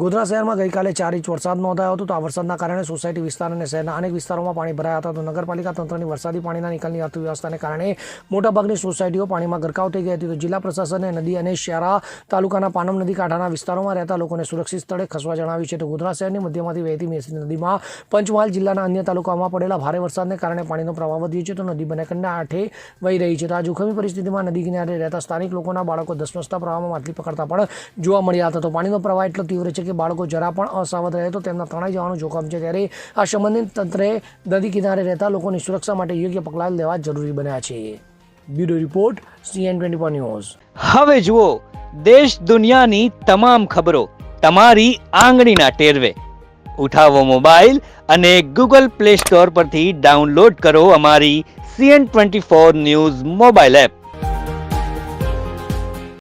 ગોધરા શહેરમાં ગઈકાલે ચાર ઇંચ વરસાદ નોંધાયો હતો. તો આ વરસાદના કારણે સોસાયટી વિસ્તાર અને શહેરના અનેક વિસ્તારોમાં પાણી ભરાયા હતા. તો નગરપાલિકા તંત્રની વરસાદી પાણીના નિકાલની અર્થવ્યવસ્થાને કારણે મોટાભાગની સોસાયટીઓ પાણીમાં ગરકાવ થઈ ગઈ હતી. તો જિલ્લા પ્રશાસને નદી અને શિયારા તાલુકાના પાનમ નદી કાંઠાના વિસ્તારોમાં રહેતા લોકોને સુરક્ષિત સ્થળે ખસવા જણાવ્યું છે. તો ગોધરા શહેરની મધ્યમાંથી વહેતી મેસી નદીમાં પંચમહાલ જિલ્લાના અન્ય તાલુકાઓમાં પડેલા ભારે વરસાદને કારણે પાણીનો પ્રવાહ વધ્યો છે. તો નદી બનેકંડના આઠે વહી રહી છે. તો આ જોખમી પરિસ્થિતિમાં નદી કિનારે રહેતા સ્થાનિક લોકોના બાળકો ધસમસતા પ્રવાહમાં માછલી પકડતા પણ જોવા મળ્યા હતા. તો પાણીનો પ્રવાહ એટલો તીવ્ર છે કે બાળકો જરા પણ અસાવધ રહે તો તેમના તણાઈ જવાનું જોખમ છે. ત્યારે આ સંબંધિત તંત્રે નદી કિનારે રહેતા લોકોની સુરક્ષા માટે યોગ્ય પગલાં લેવા જરૂરી બન્યા છે. Bureau report CN twenty news. હવે જુઓ, દેશ દુનિયાની તમામ ખબરો તમારી આંગળીના ટેરવે. ઉઠાવો મોબાઈલ અને ગૂગલ પ્લે સ્ટોર પરથી ડાઉનલોડ કરો અમારી CN twenty four news mobile app.